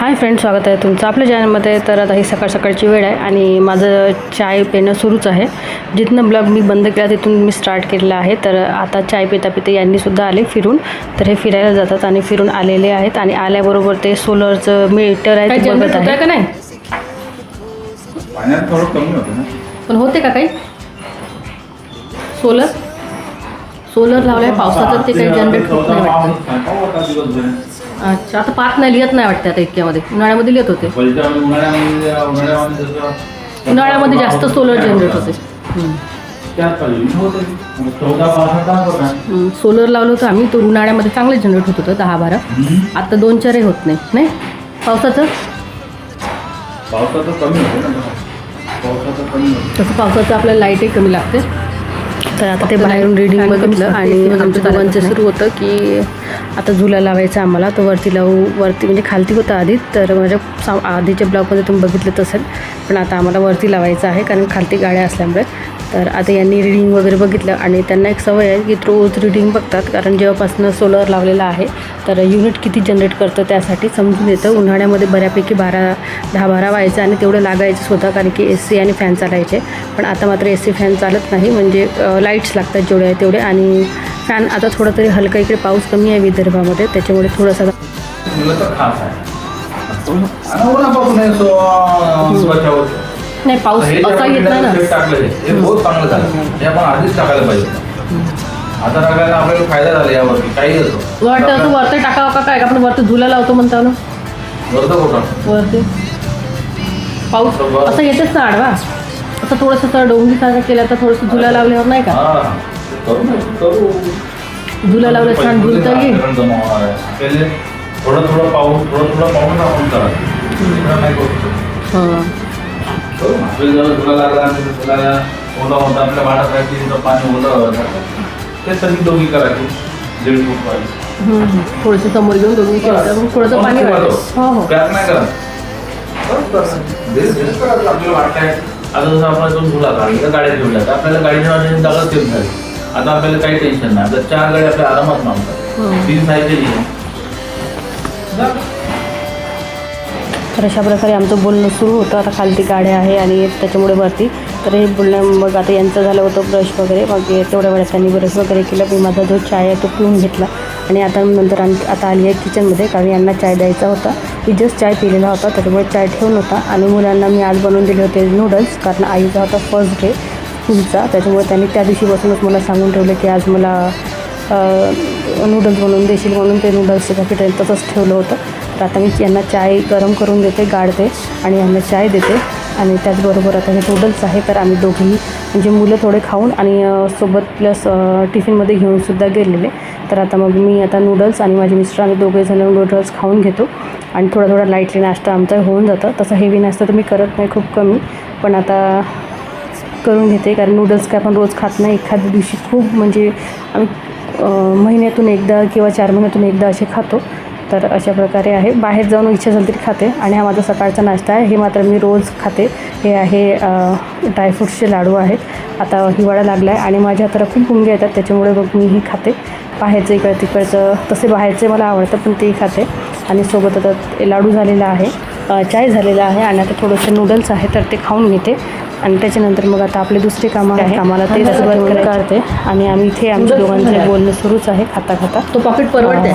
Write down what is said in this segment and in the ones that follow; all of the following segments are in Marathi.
हाय फ्रेंड स्वागत आहे तुमचं आपल्या चॅनलमध्ये. तर आता ही सकाळ सकाळची वेळ आहे आणि माझं चाय पिणं सुरूच आहे. जिथनं ब्लॉग मी बंद केला तिथून मी स्टार्ट केलेला आहे. तर आता चाय पिता पिता यांनीसुद्धा आले फिरून. तर हे फिरायला जातात आणि फिरून आलेले आहेत आणि आल्याबरोबर ते सोलरचं मीटर आहे ते बघत आहे. का नाही? पाण्यात थोडं कमी होतं ना. पण होते का काही? सोलर? सोलर लावलाय पावसाचं ते काही जनरेट होत नाही वाटतं. अच्छा आता पाच नाही लिहित नाही वाटतं आता इतक्यामध्ये. उन्हाळ्यामध्ये लिहित होते. उन्हाळ्यामध्ये उन्हाळ्यामध्ये जसं उन्हाळ्यामध्ये जास्त सोलर जनरेट होते. सोलर लावलं होतं आम्ही तो उन्हाळ्यामध्ये चांगलं जनरेट होत होतं दहा बारा. आता दोन चारही होत नाही नाही? पावसाचं? पावसाचं कमी होतं ना. पावसाचं कमी होतं. तसं पावसाचं आपल्याला लाईटही कमी लागते. तर आता ते बाहेरून रिडिंग बघितलं आणि आमच्या दोघांचं सुरू होतं की आता झुला लावायचं आम्हाला तर वरती लावू वरती म्हणजे खालती होतं आधी तर माझ्या सा आधीच्या ब्लॉगमध्ये तुम्ही बघितलं असेल. पण आता आम्हाला वरती लावायचं आहे कारण खालती गाड्या असल्यामुळे. तर आता यांनी रिडिंग वगैरे बघितलं आणि त्यांना एक सवय आहे की रोज रिडिंग बघतात. कारण जेव्हापासून सोलर लावलेला आहे तर युनिट किती जनरेट करतं त्यासाठी समजून येतं. उन्हाळ्यामध्ये बऱ्यापैकी बारा दहा बारा व्हायचं आणि तेवढं लागायचं स्वतः कारण की ए सी आणि फॅन चालायचे. पण आता मात्र ए सी फॅन चालत नाही म्हणजे लाईट्स लागतात जेवढे आहे तेवढे. आणि फॅन आता थोडं तरी हलका इकडे पाऊस कमी आहे विदर्भामध्ये त्याच्यामुळे थोडंसं खास आहे. नाही पाऊस हे जे असा आपण येत नाही ना. टाकलेलं आहे, हे बहुत चांगलं झालं. हे आपण आधीच टाकायला पाहिजे. आता टाकायला आपल्याला फायदा झाला यावरती काही असं वरती टाकावं का काय? आपण वरती झुला लावतो म्हणता ना. वरतं कुठं? वरती. पाऊस असं येतेच ना आडवा. असं थोडंसं असं डोंगरीसारखं केलं तर थोडंसं झुला लावल्यावर नाही का? हा करू ना करू. झुला लावलं छान झुलतं येईल थोडं थोडं पाऊस थोडं थोडं पाऊस आपण करा. नाही शकत. हां. जर तुला लागला आणि तुला ओला होता आपल्या वाटत राहायची पाणी ओलं ते सगळी दोघी करायची दीड फूट पाहिजे समोर घेऊन दोघी केलं थोडंसं पाणी हो हो त्यात नाही करा आपल्याला वाटतंय आता जसं दोन झुला काढल्या गाड्या ठेवल्या तर आपल्याला गाडीच्या वाटेने जागा सेफ झाली आता आपल्याला काही टेन्शन नाही आता चार गाड्या आपल्या आरामात मागतात हम्म. तीन सायकल तर अशा प्रकारे आमचं बोलणं सुरू होतं. आता खालती गाड्या आहे आणि त्याच्यामुळे वरती. तर हे बोलणं मग आता यांचं झालं होतं ब्रश वगैरे. मग तेवढ्या वेळात त्यांनी ब्रश वगैरे केलं. मी माझा जो चाय आहे तो पिऊन घेतला. आणि आता नंतर आम आता आली आहे किचनमध्ये कारण यांना चाय द्यायचा होता. मी जस्ट चाय पिलेला होता. त्याच्यामुळे चाय ठेवून होता. आणि मुलांना मी आज बनवून दिले होते नूडल्स कारण आईचा होता फर्स्ट डे स्कूलचा त्याच्यामुळे त्यांनी त्या दिवशीपासूनच मला सांगून ठेवलं की आज मला नूडल्स बनवून देशील म्हणून ते नूडल्सचं पॅकेट तसंच ठेवलं होतं. तर आता मी यांना चाय गरम करून देते गाळते आणि यांना चाय देते. आणि त्याचबरोबर आता हे नूडल्स आहे तर आम्ही दोघेही म्हणजे मुलं थोडे खाऊन आणि सोबत प्लस टिफिनमध्ये घेऊनसुद्धा गेलेले. तर आता मग मी आता नूडल्स आणि माझे मिस्टर आम्ही दोघेजण नूडल्स खाऊन घेतो. आणि थोडा थोडा लाईटली नाश्ता आमचा होऊन जातं. तसं हेवी नाश्ता तर मी करत नाही खूप कमी. पण आता करून घेते कारण नूडल्स काय आपण रोज खात नाही. एखाद्या दिवशी खूप म्हणजे आम्ही महिन्यातून एकदा किंवा चार महिन्यातून एकदा असे खातो. तर अशा प्रकारे आहे. बाहेर जाऊन इच्छा झाली तरी खाते आणि हा माझा सकाळचा नाश्ता आहे. हे मात्र मी रोज खाते. हे आहे ड्रायफ्रूट्सचे लाडू आहेत. आता हिवाळा लागला आहे आणि माझ्या हाताला खूप मुंगे येतात. त्याच्यामुळे मग मीही खाते. बाहेरचं इकडं तिकडचं तसे बाहेरचे मला आवडतं पण तेही खाते. आणि सोबत आता ते लाडू झालेला आहे. चाय झालेला आहे आणि आता थोडंसं नूडल्स आहे तर ते खाऊन घेते. आणि त्याच्यानंतर मग आता आपले दुसरे कामं आहे कामाला ते सुरुवात काढते आणि आम्ही इथे आमच्या दोघांचं बोलणं सुरूच आहे. खाता खाता. तो पॉकेट परवडते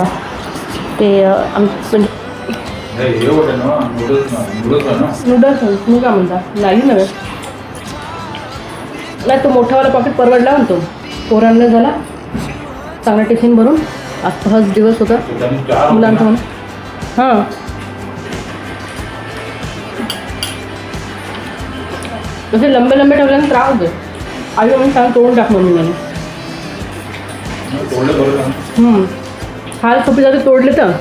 ते अ, आम म्हणजे होतं ना नूडल्स तुम्ही काय म्हणता? नाही नव्हे नाही तो मोठावाला पॉकेट परवडला म्हणतो पोरांना झाला. चांगला टिफिन भरून. आज फर्स्ट दिवस होता. मुलांचा म्हणून. हां. तसे लंबे लंबे ठेवल्याने त्रास होते आई म्हणून सांग तोडून टाक म्हणून. मला हाल सोपी जाते तोडले तर.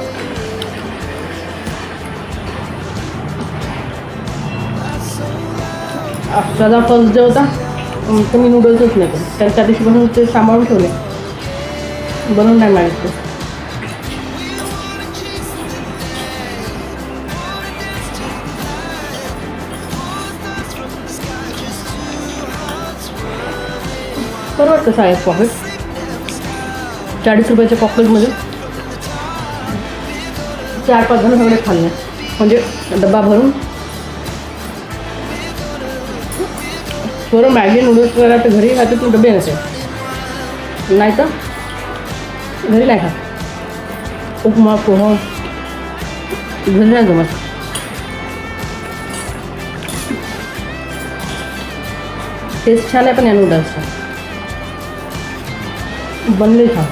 त्याचा फर्स्ट डे होता तर मी नूडल्सच नाही केले तर त्या बनवून ते सांभाळून ठेवले. बनवून नाही मागितले परवडतं साहेब पॉकेट चाळीस रुपयाच्या पॉकेटमध्ये चार पाच जण एवढे खाल्ले. म्हणजे डब्बा भरून. थोडं मॅगी नूडल्स वगैरे तर घरी खाते तू डबे नसेल नाही तर घरी नाही खा उपमा पोहा. घरी नाही जमत. टेस्ट छान आहे पण या नूडल्सचा बनले छान.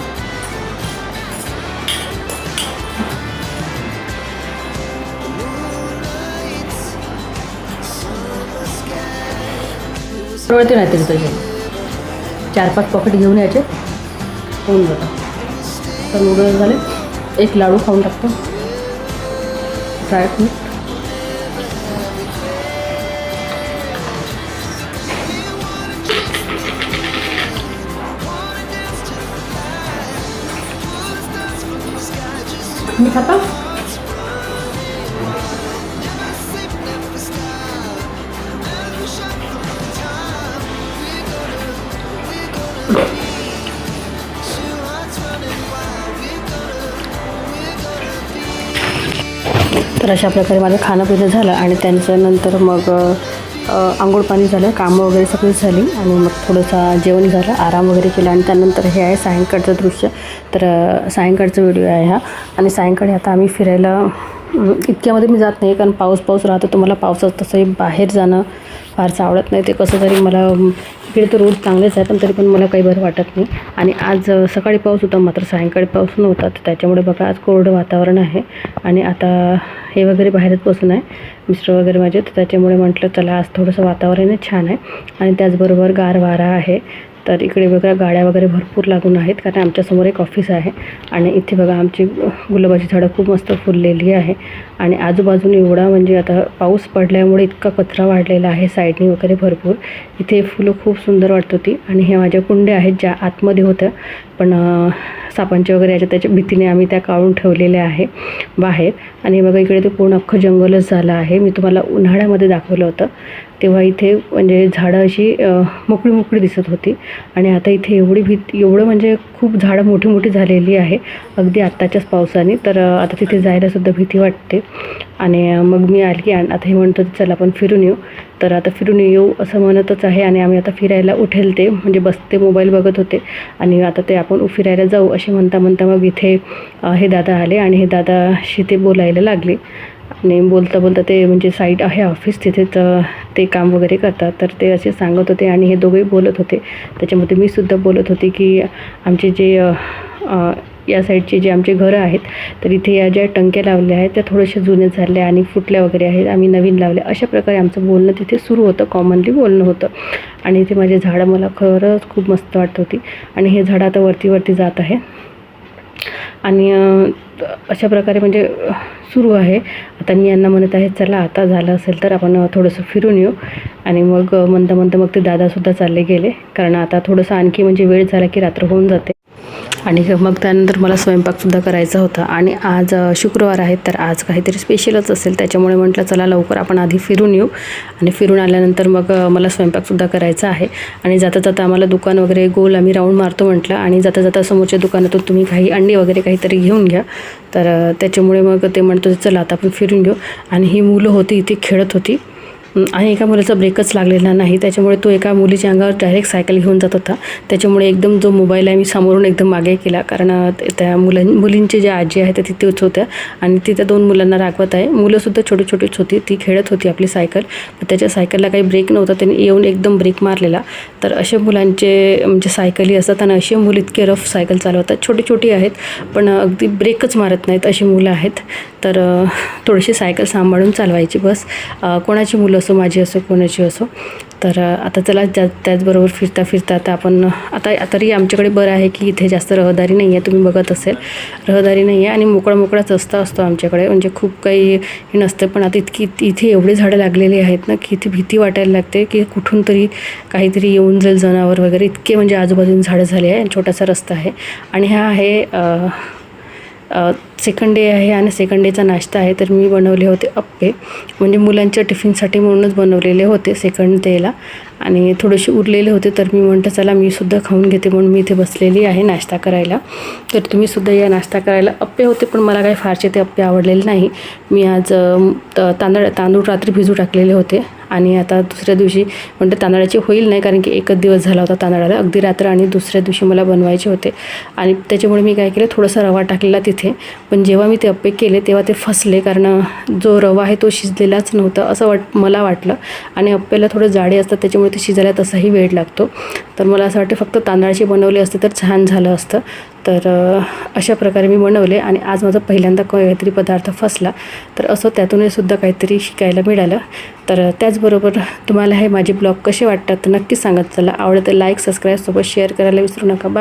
परवडते नाही तरी तसे चार पाच पॉकेट घेऊन यायचे. होऊन जातं. तर नूडल्स झाले एक लाडू खाऊन टाकतो. ड्रायफ्रूट मी खाता? तर अशा प्रकारे माझं खाणं पिणं झालं आणि त्यांच्यानंतर मग आंघोळ पाणी झालं कामं वगैरे सगळी झाली आणि मग थोडंसं जेवण झालं आराम वगैरे केला आणि त्यानंतर हे आहे सायंकाळचं दृश्य. तर सायंकाळचा व्हिडिओ आहे हा आणि सायंकाळी आता आम्ही फिरायला इतक्यामध्ये मी जात नाही कारण पाऊस पाऊस राहतो तुम्हाला पावसात तसंही बाहेर जाणं फारसं आवडत नाही. ते कसं तरी मला इकडे तर रोड चांगलेच आहे पण तरी पण मला काही बरं वाटत नाही. आणि आज सकाळी पाऊस होता मात्र सायंकाळी पाऊस नव्हता तर त्याच्यामुळे बघा आज कोरडं वातावरण आहे. आणि आता हे वगैरे बाहेरच बसून आहे मिस्टर वगैरे माझे तर त्याच्यामुळे म्हटलं चला आज थोडंसं वातावरणही छान आहे. आणि त्याचबरोबर गार वारा आहे. तर इकडे बघा गाड्या वगैरे भरपूर लागून आहेत कारण आमच्यासमोर एक ऑफिस आहे आणि इथे बघा आमची गुलाबाची झाडं खूप मस्त फुललेली आहे. आणि आजूबाजूने एवढा म्हणजे आता पाऊस पडल्यामुळे इतका कचरा वाढलेला आहे साईडनी वगैरे भरपूर. इथे फुलं खूप सुंदर वाटत होती आणि ह्या माझ्या कुंड्या आहेत ज्या आतमध्ये होत्या. पण सापांच्या वगैरे याच्या त्याच्या भीतीने आम्ही त्या काढून ठेवलेल्या आहे बाहेर. आणि बघा इकडे ते पूर्ण अख्खं जंगलच झालं आहे. मी तुम्हाला उन्हाळ्यामध्ये दाखवलं होतं. तेव्हा इथे म्हणजे झाडं अशी मोकळी मोकळी दिसत होती. आणि आता इथे एवढी भीत एवढं म्हणजे खूप झाडं मोठी मोठी झालेली आहे. अगदी आत्ताच्याच पावसाने. तर आता तिथे जायलासुद्धा भीती वाटते. आणि मग मी आली आणि आता हे म्हणतो चला आपण फिरून येऊ. तर आता फिरून येऊ असं म्हणतच आहे आणि आम्ही आता फिरायला उठेल ते म्हणजे बसते मोबाईल बघत होते. आणि आता ते आपण फिरायला जाऊ असे म्हणता म्हणता मग इथे हे दादा आले आणि हे दादाशी ते बोलायला लागले. आणि बोलता बोलता ते म्हणजे साईट आहे ऑफिस तिथे तर ते काम वगैरे करतात. तर ते असे सांगत होते आणि हे दोघेही बोलत होते. त्याच्यामध्ये मी सुद्धा बोलत होते की आमचे जे या साईडचे जे आमचे घरं आहेत तर इथे या ज्या टंक्या लावल्या आहेत त्या थोड्याशा जुन्या झाल्या आणि फुटल्या वगैरे आहेत. आम्ही नवीन लावल्या. अशा प्रकारे आमचं बोलणं तिथे सुरू होतं. कॉमनली बोलणं होतं. आणि इथे माझे झाडं मला खरंच खूप मस्त वाटत होती. आणि हे झाडं आता वरती वरती जात आहे. आणि अशा प्रकारे म्हणजे सुरू आहे. आता मी यांना म्हणत आहे चला आता झालं असेल तर आपण थोडंसं फिरून येऊ. आणि मग मंद मंद मग ते दादासुद्धा चालले गेले. कारण आता थोडंसं आणखी म्हणजे वेळ झाला की रात्र होऊन जाते. आणि मग त्यानंतर मला स्वयंपाकसुद्धा करायचा होता. आणि आज शुक्रवार आहे तर आज काहीतरी स्पेशलच असेल. त्याच्यामुळे म्हटलं चला लवकर आपण आधी फिरून येऊ. आणि फिरून आल्यानंतर मग मला स्वयंपाकसुद्धा करायचा आहे. आणि जाता जाता आम्हाला दुकान वगैरे गोल आम्ही राऊंड मारतो म्हटलं. आणि जाता जाता समोरच्या दुकानातून तुम्ही काही अंडी वगैरे काहीतरी घेऊन घ्या. तर त्याच्यामुळे मग ते म्हणतो चला आता आपण फिरून घेऊ. आणि ही मुलं होती इथे खेळत होती. आणि एका मुलाचा ब्रेकच लागलेला नाही. त्याच्यामुळे तो एका मुलीच्या अंगावर डायरेक्ट सायकल घेऊन जात होता. त्याच्यामुळे एकदम जो मोबाईल आहे मी समोरून एकदम मागे केला. कारण त्या मुलां मुलींची ज्या आजी आहे त्या तिथेच होत्या. आणि ती त्या दोन मुलांना रागवत आहे. मुलंसुद्धा छोटी छोटीच होती. ती खेळत होती आपली सायकल पण त्याच्या सायकलला काही ब्रेक नव्हता. त्याने येऊन एकदम ब्रेक मारलेला. तर असे मुलांचे म्हणजे सायकली असतात. आणि असे मुलं इतके रफ सायकल चालवतात. छोटी छोटी आहेत. पण अगदी ब्रेकच मारत नाहीत अशी मुलं आहेत. तर थोडीशी सायकल सांभाळून चालवायची बस. कोणाची मुलं असो माझी असो कोणाची असो. तर आता चला त्या त्याचबरोबर फिरता फिरता आता आपण आता तरी आमच्याकडे बरं आहे की इथे जास्त रहदारी नाही आहे तुम्ही बघत असेल. रहदारी नाही आहे आणि मोकळा मोकळाच रस्ता असतो आमच्याकडे. म्हणजे खूप काही हे नसतं पण आता इतकी इथे एवढे झाडं लागलेली आहेत ना की इथे भीती वाटायला लागते की कुठून तरी काहीतरी येऊन जाईल जनावर वगैरे. इतके म्हणजे आजूबाजूने झाडं झाले आहे आणि छोटासा रस्ता आहे. आणि हा आहे सेकंड डे आहे आणि सेकंड डेचा नाश्ता आहे तर मी बनवले होते अप्पे. म्हणजे मुलांच्या टिफिनसाठी म्हणूनच बनवलेले होते सेकंड डेला आणि थोडेसे उरलेले होते तर मी म्हणतं चला मी सुद्धा खाऊन घेते म्हणून मी इथे बसलेली आहे नाश्ता करायला. तर तुम्ही सुद्धा या नाश्ता करायला. अप्पे होते पण मला काही फारसे ते अप्पे आवडलेले नाही. मी आज त- तांदळ तांदूळ रात्री भिजू टाकलेले होते. आणि आता दुसऱ्या दिवशी म्हणते तांदळाचे होईल नाही कारण की एकच दिवस झाला होता तांदळाला. अगदी रात्र आणि दुसऱ्या दिवशी मला बनवायचे होते. आणि त्याच्यामुळे मी काय केलं थोडासा रवा टाकलेला तिथे. पण जेव्हा मी ते अप्पे केले तेव्हा ते फसले कारण जो रवा आहे तो शिजलेलाच नव्हता असं वाट मला वाटलं. आणि अप्पेला थोडं जाडे असतात त्याच्यामुळे ते शिजायला तसाही वेळ लागतो. तर मला असं वाटतं फक्त तांदळाचे बनवले असते तर छान झालं असतं. तर अशा प्रकारे मी बनवले आणि आज माझा पहिल्यांदा काहीतरी पदार्थ फसला. तर असं त्यातूनही सुद्धा काहीतरी शिकायला मिळालं. तर त्याचबरोबर तुम्हाला हे माझे ब्लॉग कसे वाटतात नक्की नक्कीच सांगत चला आवडतं लाईक सबस्क्राईब सोबत शेअर करायला विसरू नका. बाय.